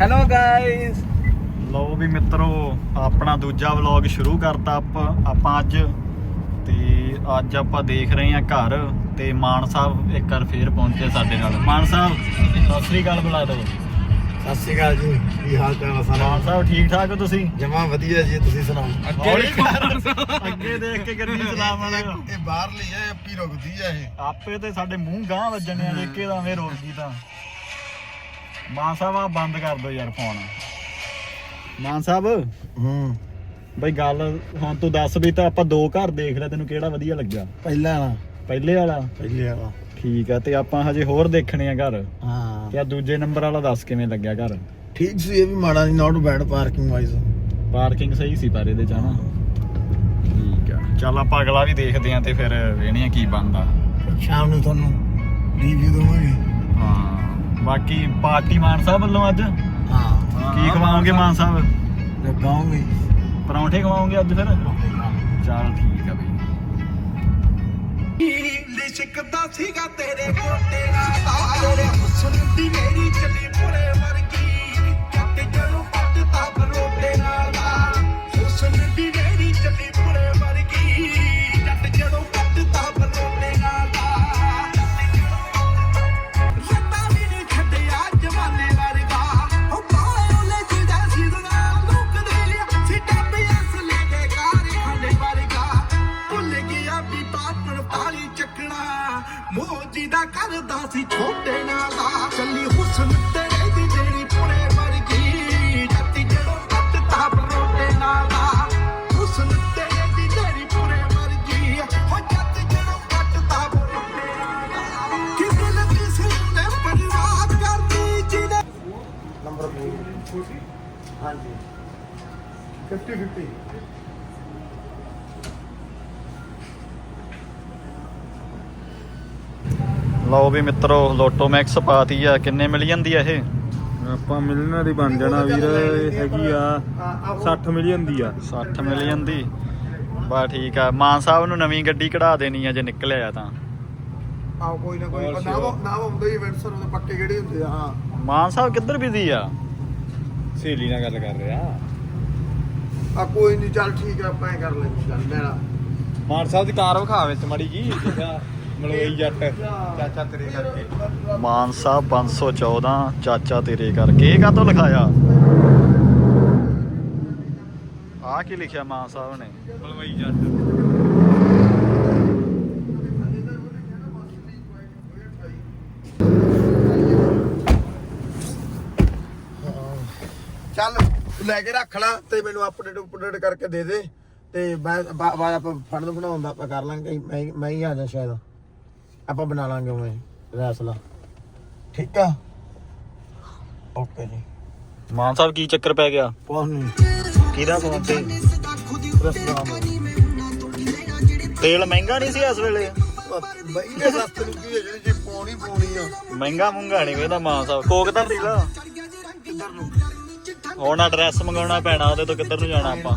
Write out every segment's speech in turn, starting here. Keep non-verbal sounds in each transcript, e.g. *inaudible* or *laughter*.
Hello guys ਲਓ ਵੀ ਮਿੱਤਰੋ ਆਪਣਾ ਦੂਜਾ ਵਲੌਗ ਸ਼ੁਰੂ ਕਰਤਾ ਆਪਾਂ ਆਪਾਂ ਅੱਜ। ਤੇ ਅੱਜ ਆਪਾਂ ਦੇਖ ਰਹੇ ਹਾਂ ਘਰ ਤੇ ਮਾਨ ਸਾਹਿਬ ਇੱਕ ਵਾਰ ਫੇਰ ਪਹੁੰਚੇ ਸਾਡੇ ਨਾਲ। ਮਾਨ ਸਾਹਿਬ ਸਤਿ ਸ੍ਰੀ ਅਕਾਲ ਬੁਲਾ ਦਿਓ। ਸਤਿ ਸ਼੍ਰੀ ਅਕਾਲ ਜੀ। ਕੀ ਹਾਲ ਚਾਲ ਆ ਸਾਰਾ ਮਾਨ ਸਾਹਿਬ ਠੀਕ ਠਾਕ ਹੋ ਤੁਸੀਂ? ਜਮਾ ਵਧੀਆ ਜੀ ਤੁਸੀਂ ਸੁਣਾਓ? ਹੌਲੀ ਕਰ। ਅੱਗੇ ਦੇਖ ਕੇ ਗੱਡੀ ਚਲਾ ਜਿਹਾ। ਇਹ ਬਾਹਰ ਲਈ ਹੈ ਅੱਪੀ ਰੁਕਦੀ ਆ ਇਹ। ਆਪੇ ਤੇ ਸਾਡੇ ਮੂੰਹ ਗਾਂ ਵੱਜਣੇ ਆ ਦੇਖੇ ਤਾਂ ਵੇ ਰੋਕੀ ਤਾਂ। ਮਾਨ ਸਾਹਿਬ ਆ ਬੰਦ ਕਰ ਦਿਓ ਯਾਰ ਫੋਨ ਮਾਨ ਸਾਹਿਬ ਹੂੰ। ਬਈ ਗੱਲ ਹੁਣ ਤੂੰ ਦੱਸ ਵੀ ਤਾਂ ਆਪਾਂ ਦੋ ਘਰ ਦੇਖ ਲਿਆ ਤੈਨੂੰ ਕਿਹੜਾ ਵਧੀਆ ਲੱਗਿਆ? ਪਹਿਲਾ ਵਾਲਾ। ਪਹਿਲੇ ਵਾਲਾ? ਪਹਿਲੇ ਵਾਲਾ। ਠੀਕ ਆ ਤੇ ਆਪਾਂ ਹਜੇ ਹੋਰ ਦੇਖਣੇ ਆ ਘਰ। ਹਾਂ। ਤੇ ਆ ਦੂਜੇ ਨੰਬਰ ਵਾਲਾ ਦੱਸ ਕਿਵੇਂ ਲੱਗਿਆ ਘਰ? ਠੀਕ ਸੀ ਇਹ ਵੀ ਮਾੜਾ ਨਹੀਂ not bad parking wise parking ਸਹੀ ਸੀ ਪਰ ਇਹਦੇ ਚ ਹਨਾ? ਠੀਕ ਆ। ਚੱਲ ਆਪਾਂ ਅਗਲਾ ਵੀ ਦੇਖਦੇ ਆ ਤੇ ਫਿਰ ਵੇਖਣੇ ਆ ਕੀ ਬਣਦਾ। ਸ਼ਾਮ ਨੂੰ ਤੁਹਾਨੂੰ ਰਿਵਿਊ ਦਵਾਂਗੇ। ਬਾਕੀ ਪਾਰਟੀ ਮਾਨ ਸਾਹਿਬ ਵੱਲੋਂ ਅੱਜ? ਹਾਂ। ਕੀ ਖਵਾਓਗੇ ਮਾਨ ਸਾਹਿਬ? ਲਗਾਉਂਗੇ ਪਰੌਂਠੇ ਖਵਾਓਗੇ ਅੱਜ ਫਿਰ? ਚੱਲ ਠੀਕ ਆ ਬਈ। ਲਿਸ਼ਕਦਾ ਸੀਗਾ ਤੇਰੇ ਗੋਟੇ ਨਾਲ। ਤੇਰੇ ਹੁਸਨ ਦੀ ਮੇਰੀ ਚੱਲੀ ਪੁਰੇ ਵਰਗੀ ਕਰਦਾ ਸੀ ਛੋਟੇ ਨਾਲ ਦਾ ਚੱਲੀ ਹੁਸਨ ਤੇਰੇ ਦੀ ਜਿਹੜੀ ਪੁਰੇ ਵਰਗੀ ਜੱਤੀ ਜਦੋਂ ਪੱਟਦਾ ਬਰੋਟੇ ਨਾਲ ਦਾ ਹੁਸਨ ਤੇਰੇ ਦੀ ਜਿਹੜੀ ਪੁਰੇ ਵਰਗੀ ਹੋ ਜੱਤ ਜਦੋਂ ਪੱਟਦਾ ਬਰੋਟੇ ਨਾਲ ਦਾ ਕਿ ਦਿਲ ਕਿਸੇ ਨੇ ਪਰਿਵਾਰ ਕਰਦੀ ਜਿਹਦੇ ਨੰਬਰ 4 ਹਾਂਜੀ 50 50 ਲਓ ਵੀ ਮਿੱਤਰੋ ਲੋਟੋ ਮੈਕਸ ਪਾਤੀ ਆ ਕਿੰਨੇ ਮਿਲ ਜਾਂਦੀ ਆ ਇਹ? ਆਪਾਂ ਮਿਲਣਾ ਦੀ ਬਣ ਜਾਣਾ ਵੀਰ ਇਹ ਹੈਗੀ ਆ 60 ਮਿਲੀਅਨ ਦੀ ਆ। 60 ਮਿਲ ਜਾਂਦੀ। ਬਾ ਠੀਕ ਆ ਮਾਨ ਸਾਹਿਬ ਨੂੰ ਨਵੀਂ ਗੱਡੀ ਕਢਾ ਦੇਣੀ ਆ ਜੇ ਨਿਕਲਿਆ ਤਾਂ। ਆਓ ਕੋਈ ਨਾ ਕੋਈ ਨਾ ਨਾ ਹੁੰਦਾ ਹੀ ਇਵੈਂਟਸ ਉਹਦੇ ਪੱਕੇ ਕਿਹੜੇ ਹੁੰਦੇ ਆ ਹਾਂ। ਮਾਨ ਸਾਹਿਬ ਕਿੱਧਰ ਬਿਜ਼ੀ ਆ? ਸਹੇਲੀ ਨਾਲ ਗੱਲ ਕਰ ਰਿਹਾ। ਆ ਕੋਈ ਨਹੀਂ ਚੱਲ ਠੀਕ ਆ ਆਪਾਂ ਕਰ ਲੈਂਦੇ ਚੱਲ ਲੈਣਾ। ਮਾਨ ਸਾਹਿਬ ਦੀ ਕਾਰ ਵਿਖਾ ਵਿੱਚ ਮੜੀ ਜੀ ਜਿਹੜਾ ਮਲਵਈ ਜੱਟ। ਚਾਚਾ ਤੇਰੇ ਕਰਕੇ। ਮਾਨ ਸਾਹਿਬ 514 ਚਾਚਾ ਤੇਰੇ ਕਰਕੇ। ਇਹ ਕਾਹਤੋਂ ਲਿਖਾਇਆ? ਆ ਕੀ ਲਿਖਿਆ ਮਾਨ ਸਾਹਿਬ ਨੇ? ਮਲਵਈ ਜੱਟ। ਚੱਲ ਲੈ ਕੇ ਰੱਖ ਲੈ ਤੇ ਮੈਨੂੰ ਅਪਡੇਟ ਅਪਡੇਟ ਕਰਕੇ ਦੇ ਦੇ। ਤੇ ਬਾਅਦ ਬਾਅਦ ਆਪਾਂ ਫੰਡ ਬਣਾਉਣ ਦਾ ਆਪਾਂ ਕਰ ਲਾਂਗੇ। ਮੈਂ ਮੈਂ ਹੀ ਆ ਜਾ ਸ਼ਾਇਦ। ਆਪਾਂ ਬਣਾ ਲਾਂਗੇ ਉਵੇਂ ਰੈਸਲਾ ਠੀਕ ਆ? ਓਕੇ ਜੀ। ਮਾਨ ਸਾਹਿਬ ਕੀ ਚੱਕਰ ਪੈ ਗਿਆ? ਪਹੁੰਚ ਨਹੀਂ ਕਿਹਦਾ ਫੋਨ ਤੇ ਰਸਤਾ ਤੇਲ ਮਹਿੰਗਾ ਨਹੀਂ ਸੀ ਇਸ ਵੇਲੇ? ਬਈ ਨੂੰ ਕੀ ਹੈ ਜਿਹੜੀ ਜੀ ਪੌਣੀ ਪੌਣੀ ਆ। ਮਹਿੰਗਾ ਮੁੰਗਾ ਨਹੀਂ ਵੇਦਾ ਮਾਨ ਸਾਹਿਬ। ਕੋਕ ਤਾਂ ਪੀ ਲਾ। ਕਿੱਧਰ ਨੂੰ? ਹੁਣ ਐਡਰੈਸ ਮੰਗਾਉਣਾ ਪੈਣਾ ਉਹਦੇ ਤੋਂ ਕਿੱਧਰ ਨੂੰ ਜਾਣਾ ਆਪਾਂ?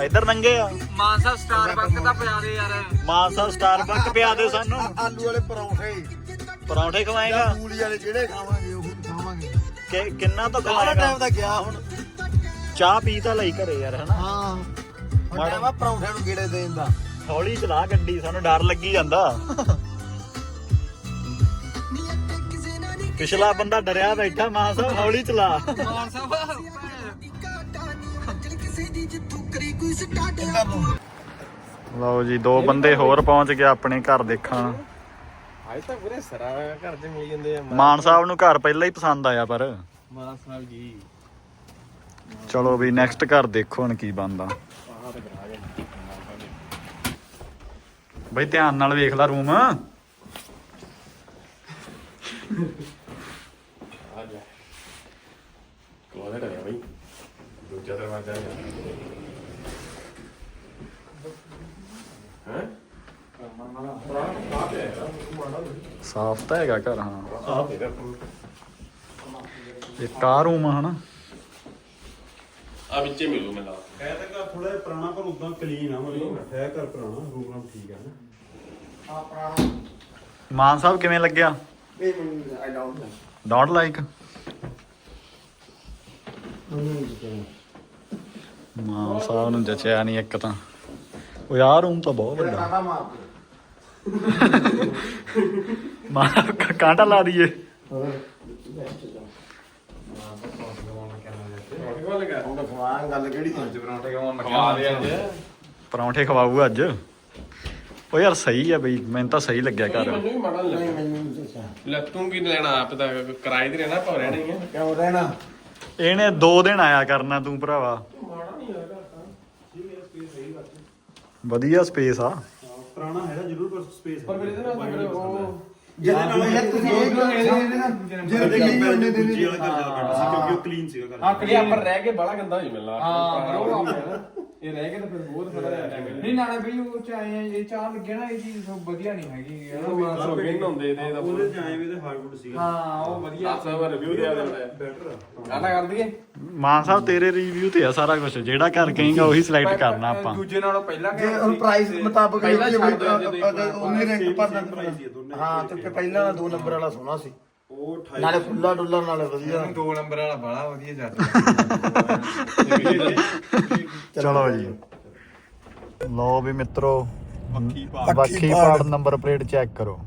ਇੱਧਰ ਨੰਗੇ ਆ। ਮਾਨ ਸਾਹਿਬ ਸਟਾਰਬਕ ਦਾ ਪਿਆ ਦੇ ਯਾਰ। ਮਾਨ ਸਾਹਿਬ ਸਟਾਰਬਕ ਪਿਆ ਸਾਨੂੰ। ਆਲੂ ਵਾਲੇ ਪਰੌਂਠੇ। ਪਰੌਂਠੇ ਖਵਾਏਗਾ? ਮੂਲੀ ਵਾਲੇ ਜਿਹੜੇ ਖਾਵਾਂਗੇ ਉਹ ਖਾਵਾਂਗੇ। ਕਿ ਕਿੰਨਾ ਤੋਂ ਖਵਾਏਗਾ ਟਾਈਮ ਤਾਂ ਗਿਆ ਹੁਣ। ਚਾਹ ਪੀ ਤਾਂ ਲਈ ਘਰੇ ਯਾਰ ਹਨਾ? ਹਾਂ। ਮਾੜਾ- ਵਾ ਪਰੌਂਠਿਆਂ ਨੂੰ ਗੇੜੇ ਦੇਣ ਦਾ। ਹੌਲੀ ਚਲਾ ਗੱਡੀ ਸਾਨੂੰ ਡਰ ਲੱਗੀ ਜਾਂਦਾ। *laughs* ਪਿਛਲਾ ਬੰਦਾ ਡਰਿਆ ਬੈਠਾ ਮਾਨ ਸਾਹਿਬ ਹੌਲੀ ਚਲਾ। ਮਾਨ ਸਾਹਿਬ ਲਓ ਜੀ ਦੋ ਬੰਦੇ ਹੋਰ ਪਹੁੰਚ ਗਏ ਆਪਣੇ ਘਰ ਦੇਖਣ। ਅੱਜ ਤਾਂ ਪੂਰੇ ਸਰਾ ਘਰ ਦੇ ਮਿਲ ਜਾਂਦੇ ਆ। ਮਾਨ ਸਾਹਿਬ ਨੂੰ ਘਰ ਪਹਿਲਾਂ ਹੀ ਪਸੰਦ ਆਇਆ ਪਰ। ਮਾਨ ਸਾਹਿਬ ਜੀ। ਚਲੋ ਵੀ ਨੈਕਸਟ ਘਰ ਦੇਖੋ ਹੁਣ ਕੀ ਬਣਦਾ। ਬਈ ਧਿਆਨ ਨਾਲ ਵੇਖ ਲੈ ਰੂਮ। ਕੋਲ ਹੈ ਬਈ। ਦੂਜਾ ਦਰਵਾਜ਼ਾ ਹੈ ਹੈ? ਸਾਫ਼ ਤਾਂ ਹੈਗਾ ਘਰ ਹਾਂ। ਆਹ ਤੇਰਾ ਇੱਕ ਆ ਰੂਮ ਆ ਹਨਾ? ਆ ਵਿੱਚੇ ਮਿਲੂ ਮੈਨੂੰ ਹੈ ਤਾਂ ਘਰ ਥੋੜਾ ਪੁਰਾਣਾ ਪਰ ਉਦਾਂ ਕਲੀਨ ਆ ਮਤਲਬ ਹੈ। ਘਰ ਪੁਰਾਣਾ ਰੂਮ ਠੀਕ ਹੈ ਨਾ ਆਪਣਾ ਮਾਨ ਸਾਹਿਬ ਕਿਵੇਂ ਲੱਗਿਆ? ਇਹ ਮੈਨੂੰ ਆਈ ਡਾਊਟ ਡੋਂਟ ਲਾਈਕ ਮਾਂ ਸਾਹਿਬ ਨੂੰ ਜਚਿਆ ਨਹੀਂ ਇੱਕ ਤਾਂ। ਉਹ ਯਾਰ ਰੂਮ ਤਾਂ ਬਹੁਤ ਵੱਡਾ। ਮਾਂ ਕਾਂਟਾ ਲਾ ਦਈਏ। ਹੁਣ ਖਵਾਂ ਗੱਲ ਕਿਹੜੀ ਹੈ ਖਵਾ ਦੇ ਅੱਜ। ਪਰੌਂਠੇ ਖਵਾਊ ਅੱਜ। ਉਹ ਯਾਰ ਸਹੀ ਆ ਬਈ ਮੈਨੂੰ ਤਾਂ ਸਹੀ ਲੱਗਿਆ ਘਰ। ਲੈ ਤੂੰ ਕੀ ਲੈਣਾ? ਆਪ ਤਾਂ ਕਿਰਾਏ ਤੇ ਰਹਿਣਾ ਪਾ ਰਹਿਣਾ ਹੀ ਆ। ਕਿਉਂ ਰਹਿਣਾ? ਇਹਨੇ 2 ਦਿਨ ਆਇਆ ਕਰਨਾ ਤੂੰ ਭਰਾਵਾ। ਮਾੜਾ ਨਹੀਂ ਹੈਗਾ ਵਧੀਆ ਸਪੇਸ ਆ। ਪੁਰਾਣਾ ਹੈਗਾ ਜ਼ਰੂਰ ਪਰ ਸਪੇਸ ਪਰ ਫਿਰ ਇਹਦੇ ਨਾਲ ਫਿਰ ਉਹ ਜਿਹਦੇ ਨਾਲ ਇਹ ਤੁਸੀਂ ਇਹ ਕਿਉਂ ਇਹਦੇ ਨਾਲ ਜਿਹਦੇ ਲਈ ਉਹਨੇ ਦੇ ਦੂਜੀ ਵਾਲਾ ਘਰ ਜ਼ਿਆਦਾ better ਸੀ ਕਿਉਂਕਿ ਉਹ ਕਲੀਨ ਸੀਗਾ ਘਰ। ਹਾਂ ਕਲੀਆ ਪਰ ਰਹਿ ਕੇ ਬੜਾ ਗੰਦਾ ਹੋ ਮਿਲਣਾ ਹਾਂ। ਇਹ ਰਹਿ ਤਾਂ ਫਿਰ ਬਹੁਤ ਫ਼ਰਕ ਆ ਜਾਏਗਾ ਨਹੀਂ ਨਾਲੇ ਬਈ ਉਹ ਚਾਹੇ ਇਹ ਚਾਹ ਲੱਗੇ ਨਾ ਇਹ ਚੀਜ਼ ਸਭ ਵਧੀਆ ਨਹੀਂ ਹੈਗੀ ਇਹ ਮਾਂ ਸੋ ਗਿੰਨ ਹੁੰਦੇ ਤੇ ਇਹਦਾ ਉਹਦੇ ਚ ਆਏ ਵੀ ਤੇ ਹਾਰਡਵੁੱਡ ਸੀਗਾ। ਹਾਂ ਉਹ ਵਧੀਆ। ਆਪ ਸਭ ਰਿਵਿਊ ਦੇ ਆ ਦਿੰਦਾ ਬੈਟਰ ਗਾਣਾ ਕਰ ਦਈਏ? ਮਾਨ ਸਾਹਿਬ ਤੇਰੇ ਰਿਵਿਊ ਤੇ ਆ ਸਾਰਾ ਕੁਝ ਜਿਹੜਾ ਘਰ ਕਹੇਗਾ ਉਹੀ ਸਿਲੈਕਟ ਕਰਨਾ ਆਪਾਂ। ਦੂਜੇ ਨਾਲੋਂ ਪਹਿਲਾਂ ਜੇ ਹੁਣ ਪ੍ਰਾਈਸ ਮੁਤਾਬਕ ਜੇ ਉਹਨੇ ਰੈਂਕ ਭਰਨਾ ਹੀ ਆ ਦੋਨੇ। ਹਾਂ ਤੇ ਪਹਿਲਾਂ ਵਾਲਾ ਦੋ ਨੰਬਰ ਵਾਲਾ ਸੋਹਣਾ ਸੀ। ਉਹ 28 ਨਾਲੇ ਖੁੱਲਾ ਡੁੱਲਾ ਨਾਲੇ ਵਧੀਆ। ਦੋ ਨੰਬਰ ਵਾਲਾ ਬੜਾ ਵਧੀਆ ਜੱਟ ਚਲੋ ਜੀ। ਲਓ ਵੀ ਮਿੱਤਰੋ ਬਾਕੀ ਪਾੜ। ਨੰਬਰ ਪਲੇਟ ਚੈੱਕ ਕਰੋ।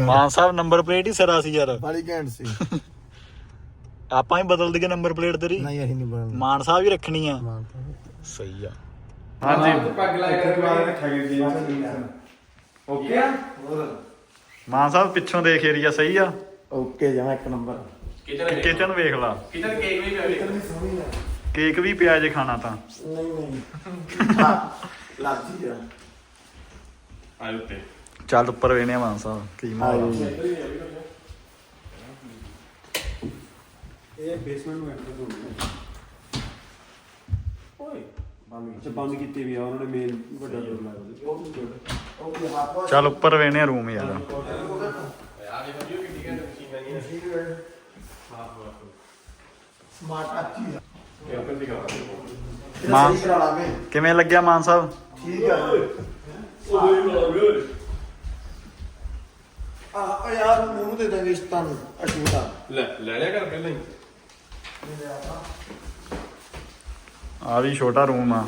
ਮਾਨ ਸਾਹਿਬ ਨੰਬਰ ਪਲੇਟ ਹੀ ਸਰਾ ਸੀ ਯਾਰ। ਬਾਲੀ ਘੈਂਟ ਸੀ। ਆਪਾਂ ਹੀ ਬਦਲ ਦਈਏ ਨੰਬਰ ਪਲੇਟ ਤੇਰੀ। ਨਹੀਂ ਅਸੀਂ ਨਹੀਂ ਬਣਾਉਂਦੇ ਮਾਨ ਸਾਹਿਬ ਹੀ ਰੱਖਣੀ ਆ। ਸਹੀ ਆ। ਹਾਂਜੀ। ਪੱਗ ਲਾਇਆ ਓਕੇ ਆ? ਮਾਨ ਸਾਹਿਬ ਪਿੱਛੋਂ ਦੇਖ ਏਰੀਆ ਸਹੀ ਆ? ਓਕੇ ਜਮਾ ਇੱਕ ਨੰਬਰ। ਕਿਚਨ ਕਿਚਨ ਵੇਖ ਲਾ। ਕਿਚਨ ਕੇਕ ਵੀ ਪਿਆ ਕੇਕ ਵੀ ਪਿਆ ਜੇ ਖਾਣਾ ਤਾਂ। ਨਹੀਂ ਨਹੀਂ। *laughs* ਲੱਗੀ ਆ। ਆਇਓ ਤੇ ਚੱਲ ਉੱਪਰ ਵੇਨੇ ਮਾਨ ਸਾਹਿਬ ਕੀ ਮਾਹੌਲ ਆ। ਇਹ ਬੇਸਮੈਂਟ ਨੂੰ ਐਂਟਰ ਹੋਣਾ ਅੱਛਾ ਬੰਦ ਕੀਤੀ ਵੀ ਆ ਉਹਨਾਂ ਨੇ ਮੇਨ ਵੱਡਾ ਡੋਰ ਲਾਇਆ ਉਹਦੇ ਚੱਲ ਉੱਪਰ ਵੇਨੇ ਰੂਮ ਯਾਰ। ਆ। ਸਮਾਰਟ ਅੱਛੀ ਮਾਂ- ਕਰਾ ਲਾਂਗੇ। ਕਿਵੇਂ ਲੱਗਿਆ ਮਾਨ ਸਾਹਿਬ? ਠੀਕ ਆ। ਆ ਆ ਯਾਰ ਮੂੰਹ ਦੇ ਦਾਂਗੇ ਇਸ ਤੁਹਾਨੂੰ ਅਸ਼ੂਤਾ ਲੈ ਲੈ ਲਿਆ ਕਰ ਪਹਿਲਾਂ ਹੀ। ਆ ਵੀ ਛੋਟਾ ਰੂਮ ਆ।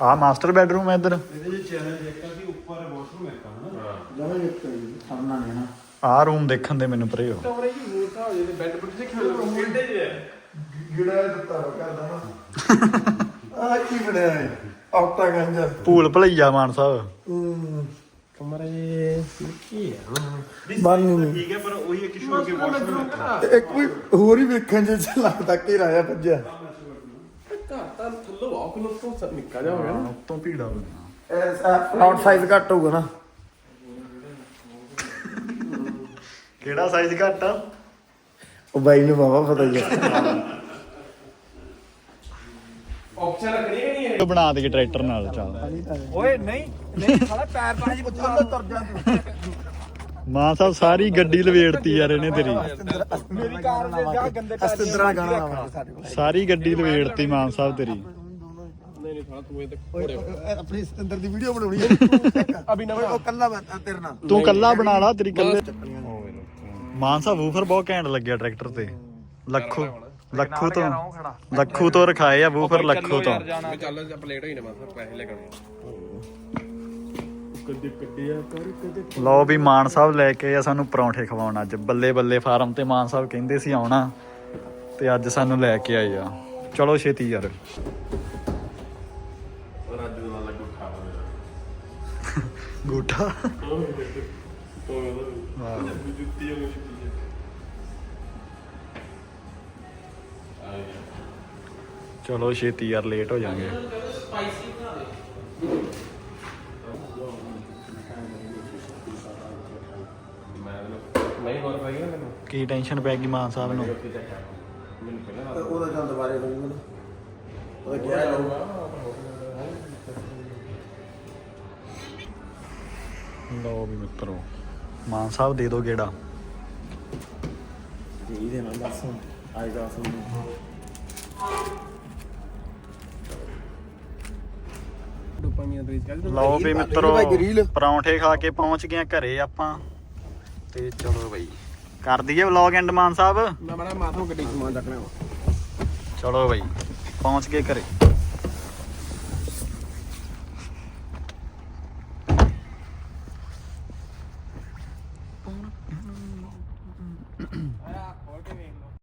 ਆ ਮਾਸਟਰ ਬੈਡਰੂਮ ਹੈ ਇੱਧਰ। ਇਹਦੇ ਚ ਚੈਨਲ ਇੱਕ ਆ ਕਿ ਉੱਪਰ ਵਾਸ਼ਰੂਮ ਇੱਕ ਆ ਹਨਾ ਜਮਾ ਇੱਕ ਸਾਹਮਣਾ ਨਹੀਂ ਨਾ। ਆ ਰੂਮ ਦੇਖਣ ਦੇ ਮੈਨੂੰ ਪਰੇ ਹੋ। ਕਮਰੇ ਜੀ ਹੋਰ ਤਾਂ ਹੋ ਜੇ ਤੇ ਬੈੱਡ ਬੁੱਡ ਜੇ ਖੇਡ ਕਿੱਡੇ ਜੇ ਗਿੜਾ ਦਿੱਤਾ ਕਰਦਾ ਨਾ। ਆ ਕੀ ਬਣਿਆ ਹੈ ਆਟਾ ਗੰਜਾ। ਭੂਲ ਭਲਈਆ ਮਾਨ ਸਾਹਿਬ। ਹੂੰ। ਕਮਰੇ ਕੀ ਆ। ਬੰਨ ਠੀਕ ਹੈ ਪਰ ਉਹੀ ਇੱਕ ਇਸ਼ੂ ਹੈ ਕਿ ਵਾਸ਼ਰੂਮ ਇੱਕ ਆ। ਕੋਈ ਹੋਰ ਹੀ ਵੇਖਣ ਚ ਲੱਗਦਾ ਘੇਰਾ ਆ ਭੱਜਿਆ ਤਾਂ ਥੱਲੋਂ ਆ ਕੋਲ ਤੋਂ ਸਭ ਨਿੱਕਾ ਜਾ ਹੋ ਗਿਆ ਨਾ ਉਤੋਂ ਭੀੜਾ ਹੋ ਗਿਆ ਫਰੰਟ ਸਾਈਜ਼ ਘੱਟ ਹੋਊਗਾ ਨਾ। ਕਿਹੜਾ ਸਾਈਜ਼ ਘੱਟ ਆ? ਉਹ ਬਾਈ ਨੂੰ ਬਾਬਾ ਪਤਾ ਹੀ ਆ। ਆਪਸ਼ਨ ਰੱਖਣੀ ਕਿ ਨਹੀਂ ਉਹ ਬਣਾ ਦੇ ਟਰੈਕਟਰ ਨਾਲ ਚੱਲ। ਓਏ ਨਹੀਂ ਨਹੀਂ ਸਾਲਾ ਪੈਰ ਪਾ ਜੀ ਚੱਲ ਤੁਰ ਜਾ ਤੂੰ। ਮਾਨ ਸਾਹਿਬ ਸਾਰੀ ਗੱਡੀ ਲਵੇੜਤੀ ਯਾਰ ਇਹਨੇ ਤੇਰੀ। ਮੇਰੀ ਕਾਰ ਦੇ ਜਾ ਗੰਦੇ ਪੈਰ ਅਸਤਿੰਦਰਾ ਗਾਣਾ ਲਾਵਾਂਗੇ ਸਾਡੇ ਕੋਲ। ਸਾਰੀ ਗੱਡੀ ਲਵੇੜਤੀ ਮਾਨ ਸਾਹਿਬ ਤੇਰੀ। ਨਹੀਂ ਨਹੀਂ ਸਾਲਾ ਤੂੰ ਇਹ ਤੇ ਓਏ ਆਪਣੀ ਸਤਿੰਦਰ ਦੀ ਵੀਡੀਓ ਬਣਾਉਣੀ ਹੈ *laughs* ਅਭੀ ਨਵਾਂ ਉਹ ਕੱਲਾ ਮੈਂ ਤੇਰੇ ਨਾਲ। ਤੂੰ ਕੱਲਾ ਬਣਾ ਲਾ ਤੇਰੀ ਕੱਲੇ ਮਾਨ ਸਾਹਿਬ ਵੂਫਰ ਬਹੁਤ ਘੈਂਟ ਲੱਗਿਆ ਟਰੈਕਟਰ ਤੇ। ਲੱਖੂ ਲੱਖੂ ਤੋਂ ਲੱਖੂ ਤੋਂ ਰਖਾਏ ਆ ਵੂਫਰ ਲੱਖੂ ਤੋਂ। ਮੈਂ ਚੱਲ ਆਪਾਂ ਲੇਟ ਹੋਈ ਨਾ ਬਸ ਪੈਸੇ ਲੈ ਕੇ ਲਓ ਵੀ ਮਾਨ ਸਾਹਿਬ ਲੈ ਕੇ ਆ ਸਾਨੂੰ ਪਰੌਂਠੇ ਖਵਾਉਣ ਅੱਜ। ਬੱਲੇ ਬੱਲੇ ਫਾਰਮ ਤੇ ਮਾਨ ਸਾਹਿਬ ਕਹਿੰਦੇ ਸੀ ਆਉਣਾ ਤੇ ਅੱਜ ਸਾਨੂੰ ਲੈ ਕੇ ਆਏ ਆ। ਚਲੋ ਛੇਤੀ ਯਾਰ। ਗੂਠਾ। ਜੁੱਤੀ ਹੋ ਗਈ ਚਲੋ ਛੇਤੀ ਯਾਰ ਲੇਟ ਹੋ ਜਾਾਂਗੇ ਨਹੀਂ ਹੋਰ ਪਾਈ ਨਾ ਮੈਨੂੰ ਕੀ ਟੈਨਸ਼ਨ ਪੈ ਗਈ ਮਾਨ ਸਾਹਿਬ ਨੂੰ? ਮੈਨੂੰ ਪਹਿਲਾਂ ਉਹਦਾ ਚੱਲ ਦੁਬਾਰੇ ਹੋ ਜੂਗਾ ਉਹਦਾ ਕਿਹਾ ਜਾਊਗਾ ਲਓ ਵੀ ਮਿੱਤਰੋ ਮਾਨ ਸਾਹਿਬ ਦੇ ਦਿਓ ਗੇੜਾ। ਜੀ ਦੇ ਨਾਲ ਦੱਸ ਆਏਗਾ ਵਿੱਚ ਲਓ ਵੀ ਮਿੱਤਰੋ। ਪਰੌਂਠੇ ਖਾ ਕੇ ਪਹੁੰਚ ਗਏ ਘਰੇ ਆਪਾਂ। ਤੇ ਚਲੋ ਬਈ ਕਰ ਦਈਏ ਵਲੌਗ ਐਂਡ ਮਾਨ ਸਾਹਿਬ। ਮੈਂ ਬੜਾ ਮਾਥੋਂ ਗੱਡੀ ਸਮਾਨ ਚੱਕਣਾ ਚਲੋ ਬਈ ਪਹੁੰਚ ਗਏ ਘਰੇ।